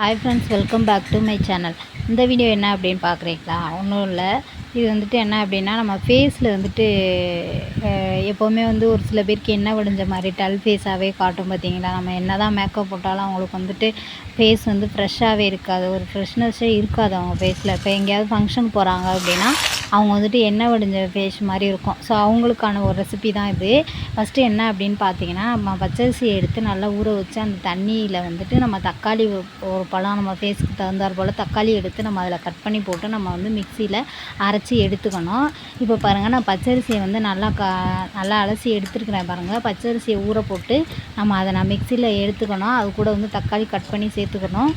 Hi friends welcome back to my channel இந்த video என்ன அப்படின்னு பார்க்குறீங்களா? ஒன்றும் இல்லை. இது வந்துட்டு என்ன அப்படின்னா நம்ம ஃபேஸில் வந்துட்டு எப்போவுமே வந்து ஒரு சில பேருக்கு என்ன வடிஞ்ச மாதிரி டல் ஃபேஸாகவே காட்டும் பார்த்தீங்களா? நம்ம என்ன தான் மேக்கப் போட்டாலும் அவங்களுக்கு வந்துட்டு ஃபேஸ் வந்து ஃப்ரெஷ்ஷாகவே இருக்காது. ஒரு ஃப்ரெஷ்னஸ்ஸே இருக்காது அவங்க ஃபேஸில் இப்போ எங்கேயாவது ஃபங்க்ஷன் போகிறாங்க அப்படின்னா அவங்க வந்துட்டு எண்ணெய் வடிஞ்ச ஃபேஸ் மாதிரி இருக்கும். ஸோ அவங்களுக்கான ஒரு ரெசிபி தான் இது. ஃபஸ்ட்டு என்ன அப்படின்னு பார்த்தீங்கன்னா நம்ம பச்சரிசியை எடுத்து நல்லா ஊற வச்சு அந்த தண்ணியில் வந்துட்டு நம்ம தக்காளி ஒரு பழம் நம்ம ஃபேஸ்க்கு தகுந்தாற் போல் தக்காளி எடுத்து நம்ம அதில் கட் பண்ணி போட்டு நம்ம வந்து மிக்சியில் அரை அரைச்சி எடுத்துக்கணும். இப்போ பாருங்கள் நான் பச்சரிசியை வந்து நல்லா கா நல்லா அலசி எடுத்துருக்கிறேன் பாருங்கள் பச்சரிசியை ஊற போட்டு நம்ம அதை நான் மிக்சியில் எடுத்துக்கணும். அது கூட வந்து தக்காளி கட் பண்ணி சேர்த்துக்கணும்.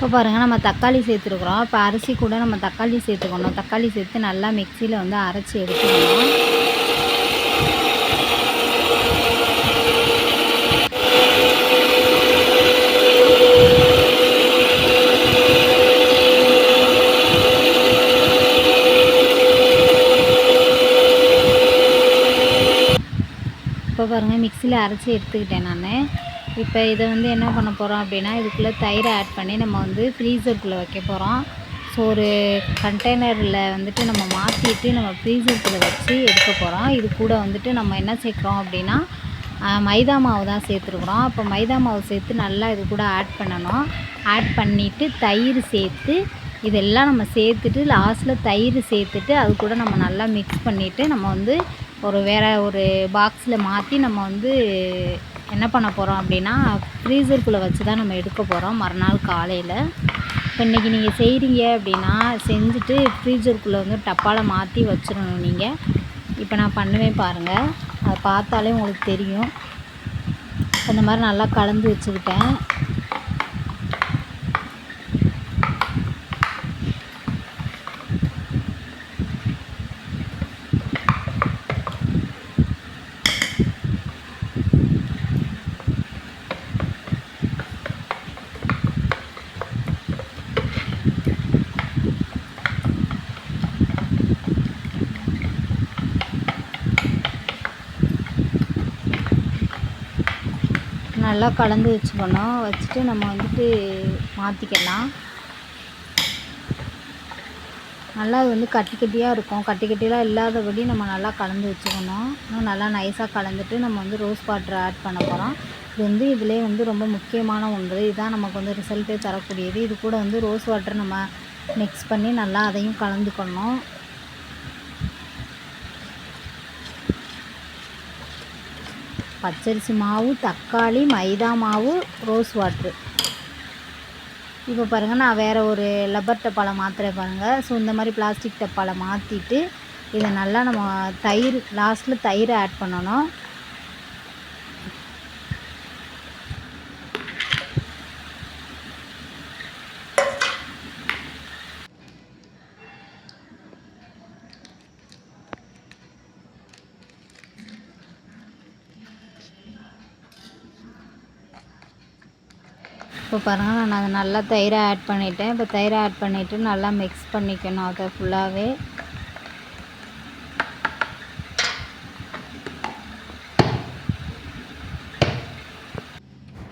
இப்போ பாருங்கள் நம்ம தக்காளி சேர்த்துருக்குறோம். இப்போ அரிசி கூட நம்ம தக்காளி சேர்த்துக்கணும். தக்காளி சேர்த்து நல்லா மிக்சியில் வந்து அரைச்சி எடுத்துக்கணும். இப்போ பாருங்கள் மிக்சியில் அரைச்சி எடுத்துக்கிட்டேன் நான். இப்போ இதை வந்து என்ன பண்ண போகிறோம் அப்படின்னா இதுக்குள்ளே தயிரை ஆட் பண்ணி நம்ம வந்து ஃப்ரீசருக்குள்ளே வைக்க போகிறோம் ஸோ ஒரு கண்டெய்னரில் வந்துட்டு நம்ம மாற்றிட்டு நம்ம ஃப்ரீசருக்குள்ளே வச்சு எடுக்க போகிறோம் இது கூட வந்துட்டு நம்ம என்ன சேர்க்குறோம் அப்படின்னா மைதா மாவு தான் சேர்த்துருக்குறோம். அப்போ மைதா மாவு சேர்த்து நல்லா இது கூட ஆட் பண்ணணும். ஆட் பண்ணிவிட்டு தயிர் சேர்த்து இதெல்லாம் நம்ம சேர்த்துட்டு லாஸ்ட்டில் தயிர் சேர்த்துட்டு அது கூட நம்ம நல்லா மிக்ஸ் பண்ணிவிட்டு நம்ம வந்து ஒரு வேறு ஒரு பாக்ஸில் மாற்றி நம்ம வந்து என்ன பண்ண போகிறோம் அப்படின்னா ஃப்ரீசருக்குள்ளே வச்சு தான் நம்ம எடுக்க போகிறோம் மறுநாள் காலையில். இப்போ இன்றைக்கி நீங்கள் செய்கிறீங்க அப்படின்னா செஞ்சுட்டு ஃப்ரீசருக்குள்ளே வந்து டப்பாவில் மாற்றி வச்சிடணும் நீங்கள் இப்போ நான் பண்ணுவேன் பாருங்கள் அதை பார்த்தாலே உங்களுக்கு தெரியும். அந்த மாதிரி நல்லா கலந்து வச்சுக்கிட்டேன். நல்லா கலந்து வச்சுக்கணும். வச்சுட்டு நம்ம வந்துட்டு மாற்றிக்கலாம் நல்லா அது வந்து கட்டி கட்டியாக இருக்கும். கட்டி கட்டிலாம் இல்லாதபடி நம்ம நல்லா கலந்து வச்சுக்கணும். இன்னும் நல்லா நைஸாக கலந்துட்டு நம்ம வந்து ரோஸ் வாட்டர் ஆட் பண்ண போகிறோம் இது வந்து இதிலே வந்து ரொம்ப முக்கியமான ஒன்று. இதுதான் நமக்கு வந்து ரிசல்ட்டே தரக்கூடியது. இது கூட வந்து ரோஸ் வாட்டர் நம்ம மிக்ஸ் பண்ணி நல்லா அதையும் கலந்துக்கணும். பச்சரிசி மாவு தக்காளி மைதா மாவு ரோஸ் வாட்ரு இப்போ பாருங்கள் நான் வேறு ஒரு லப்பர் டப்பாவில் மாற்றுறேன் பாருங்கள் ஸோ இந்த மாதிரி பிளாஸ்டிக் டப்பாவில் மாற்றிட்டு இதை நல்லா நம்ம தயிர் லாஸ்ட்டில் தயிரை ஆட் பண்ணணும். இப்போ பாருங்கள் நான் அதை நல்லா தயிரை ஆட் பண்ணிவிட்டேன் இப்போ தயிரை ஆட் பண்ணிவிட்டு நல்லா மிக்ஸ் பண்ணிக்கணும் அதை ஃபுல்லாகவே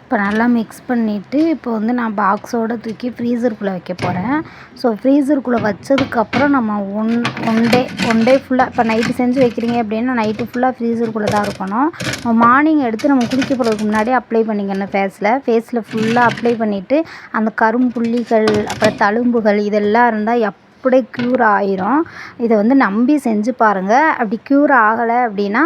இப்போ நல்லா மிக்ஸ் பண்ணிவிட்டு இப்போ வந்து நான் பாக்ஸோடு தூக்கி ஃப்ரீசருக்குள்ளே வைக்க போகிறேன் ஸோ ஃப்ரீசருக்குள்ளே வச்சதுக்கப்புறம் நம்ம one one day one day ஃபுல்லாக இப்போ நைட்டு செஞ்சு வைக்கிறீங்க அப்படின்னா நைட்டு ஃபுல்லாக ஃப்ரீசருக்குள்ளே தான் இருக்கணும். மார்னிங் எடுத்து நம்ம குளிக்க போகிறதுக்கு முன்னாடி அப்ளை பண்ணிக்கணும் ஃபேஸில் ஃபேஸில் ஃபுல்லாக அப்ளை பண்ணிவிட்டு அந்த கரும்புள்ளிகள் அப்புறம் தழும்புகள் இதெல்லாம் இருந்தால் எப் அப்படியே க்யூர் ஆயிரும். இதை வந்து நம்பி செஞ்சு பாருங்கள் அப்படி க்யூர் ஆகலை அப்படின்னா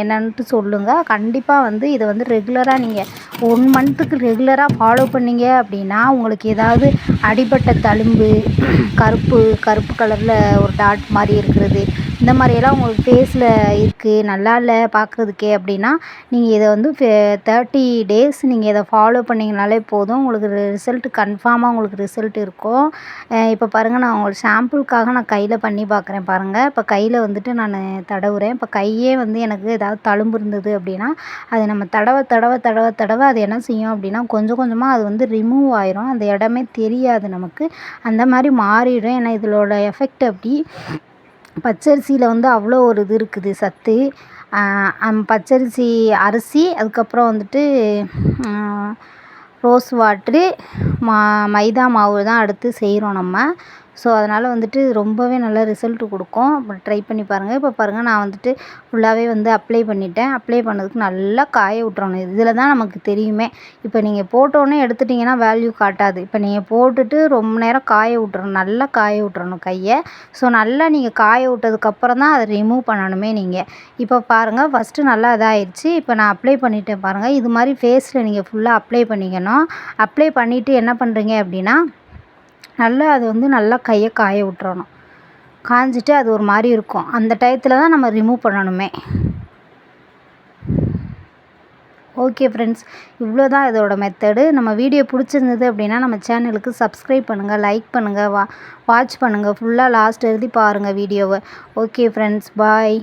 என்னன்ட்டு சொல்லுங்கள் கண்டிப்பாக வந்து இதை வந்து ரெகுலராக நீங்கள் ஒன் மந்த்துக்கு ரெகுலராக ஃபாலோ பண்ணீங்க அப்படின்னா உங்களுக்கு ஏதாவது அடிபட்ட தழும்பு கருப்பு கருப்பு கலரில் ஒரு டாட் மாதிரி இருக்கிறது. இந்த மாதிரியெல்லாம் உங்களுக்கு ஃபேஸில் இருக்குது நல்லா இல்லை பார்க்குறதுக்கே அப்படின்னா நீங்கள் இதை வந்து தேர்ட்டி டேஸ் நீங்கள் இதை ஃபாலோ பண்ணிங்கனாலே போதும். உங்களுக்கு ரிசல்ட் கன்ஃபார்மாக உங்களுக்கு ரிசல்ட் இருக்கும். இப்போ பாருங்கள் நான் உங்களுக்கு ஷாம்புக்காக நான் கையில் பண்ணி பார்க்குறேன் பாருங்கள் இப்போ கையில் வந்துட்டு நான் தடவுறேன். இப்போ கையே வந்து எனக்கு ஏதாவது தழும்பு இருந்தது அப்படின்னா அது நம்ம தடவை தடவை தடவை தடவை அது என்ன செய்யும் அப்படின்னா கொஞ்சம் கொஞ்சமாக அது வந்து ரிமூவ் ஆயிரும். அந்த இடமே தெரியாது நமக்கு. அந்த மாதிரி மாறிடும். ஏன்னா இதோட எஃபெக்ட் அப்படி பச்சரிசியில் வந்து அவ்வளோ ஒரு இது இருக்குது சத்து. பச்சரிசி அரிசி அதுக்கப்புறம் வந்துட்டு ரோஸ் வாட்ரு மா மைதா மாவு தான் அடுத்து செய்கிறோம் நம்ம. ஸோ அதனால் வந்துட்டு ரொம்பவே நல்ல ரிசல்ட்டு கொடுக்கும். அப்புறம் ட்ரை பண்ணி பாருங்கள் இப்போ பாருங்கள் நான் வந்துட்டு ஃபுல்லாகவே வந்து அப்ளை பண்ணிட்டேன். அப்ளை பண்ணதுக்கு நல்லா காய விட்றணும் இதில் தான் நமக்கு தெரியுமே. இப்போ நீங்கள் போட்டோன்னே எடுத்துட்டிங்கன்னா வேல்யூ காட்டாது. இப்போ நீங்கள் போட்டுட்டு ரொம்ப நேரம் காய விட்றணும் நல்லா காய விட்றணும் கையை. ஸோ நல்லா நீங்கள் காய விட்டதுக்கப்புறம் தான் அதை ரிமூவ் பண்ணணுமே நீங்கள் இப்போ பாருங்கள் ஃபஸ்ட்டு நல்லா இதாகிடுச்சு இப்போ நான் அப்ளை பண்ணிட்டேன் பாருங்கள் இது மாதிரி ஃபேஸில் நீங்கள் ஃபுல்லாக அப்ளை பண்ணிக்கணும். அப்ளை பண்ணிவிட்டு என்ன பண்ணுறீங்க அப்படின்னா நல்லா அது வந்து நல்லா கையை காய விட்றணும் காஞ்சிட்டு அது ஒரு மாதிரி இருக்கும். அந்த டயத்தில் தான் நம்ம ரிமூவ் பண்ணணுமே. ஓகே ஃப்ரெண்ட்ஸ் இவ்வளோ தான் இதோட மெத்தடு நம்ம வீடியோ பிடிச்சிருந்தது அப்படின்னா நம்ம சேனலுக்கு சப்ஸ்கிரைப் பண்ணுங்கள் லைக் பண்ணுங்கள் வா வாட்ச் பண்ணுங்கள் ஃபுல்லாக லாஸ்ட் எழுதி பாருங்கள் வீடியோவை ஓகே ஃப்ரெண்ட்ஸ் பாய்